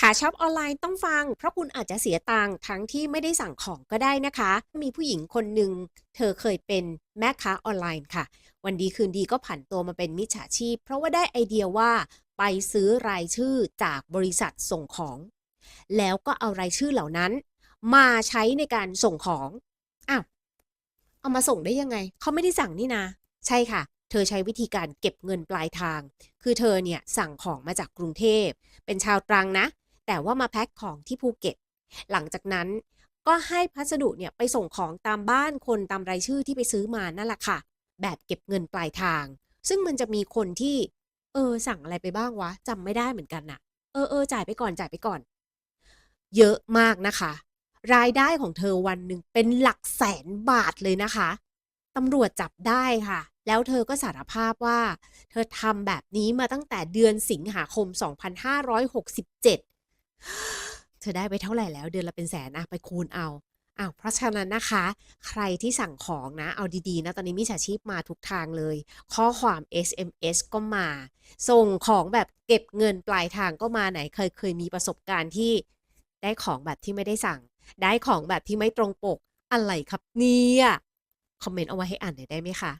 ขาช็อปออนไลน์ต้องฟัง เพราะคุณอาจจะเสียตังค์ทั้งที่ไม่ได้สั่งของก็ได้นะคะ มีผู้หญิงคนหนึ่งเธอเคยเป็นแม่ค้าออนไลน์ค่ะ วันดีคืนดีก็ผันตัวมาเป็นมิจฉาชีพ เพราะว่าได้ไอเดียว่าไปซื้อรายชื่อจากบริษัทส่งของ แล้วก็เอารายชื่อเหล่านั้น มาใช้ในการส่งของอ้าวเอามาส่งได้ยังไง เขาไม่ได้สั่งนี่นะ ใช่ค่ะเธอใช้วิธีการเก็บเงินปลายทาง คือเธอเนี่ยสั่งของมาจากกรุงเทพ เป็นชาวตรังนะ แต่ว่ามาแพ็คของที่ภูเก็ต หลังจากนั้นก็ให้พัสดุเนี่ยไปส่งของตามบ้านคนตามรายชื่อที่ไปซื้อมานั่นแหละค่ะ แบบเก็บเงินปลายทาง ซึ่งมันจะมีคนที่ เออ สั่งอะไรไปบ้างวะจำไม่ได้เหมือนกันน่ะ เออเออจ่ายไปก่อนจ่ายไปก่อน เยอะมากนะคะ รายได้ของเธอวันหนึ่งเป็นหลักแสนบาทเลยนะคะตำรวจจับได้ค่ะ แล้วเธอก็สารภาพว่า เธอทำแบบนี้มาตั้งแต่เดือนสิงหาคม 2567 เธอได้ไปเท่าไหร่แล้วเดือนละเป็นแสนอะไปคูณเอาอ้าวเพราะฉะนั้นนะคะ ใครที่สั่งของนะ เอาดีๆนะ ตอนนี้มิจฉาชีพมาทุกทางเลย ข้อความ SMS ก็มา ส่งของแบบเก็บเงินปลายทางก็มาไหนเคยเคยมีประสบการณ์ที่ได้ของแบบที่ไม่ได้สั่ง ได้ของแบบที่ไม่ตรงปก อะไรครับเนี่ย คอมเมนต์เอาไว้ให้อ่านหน่อยได้ไหมคะ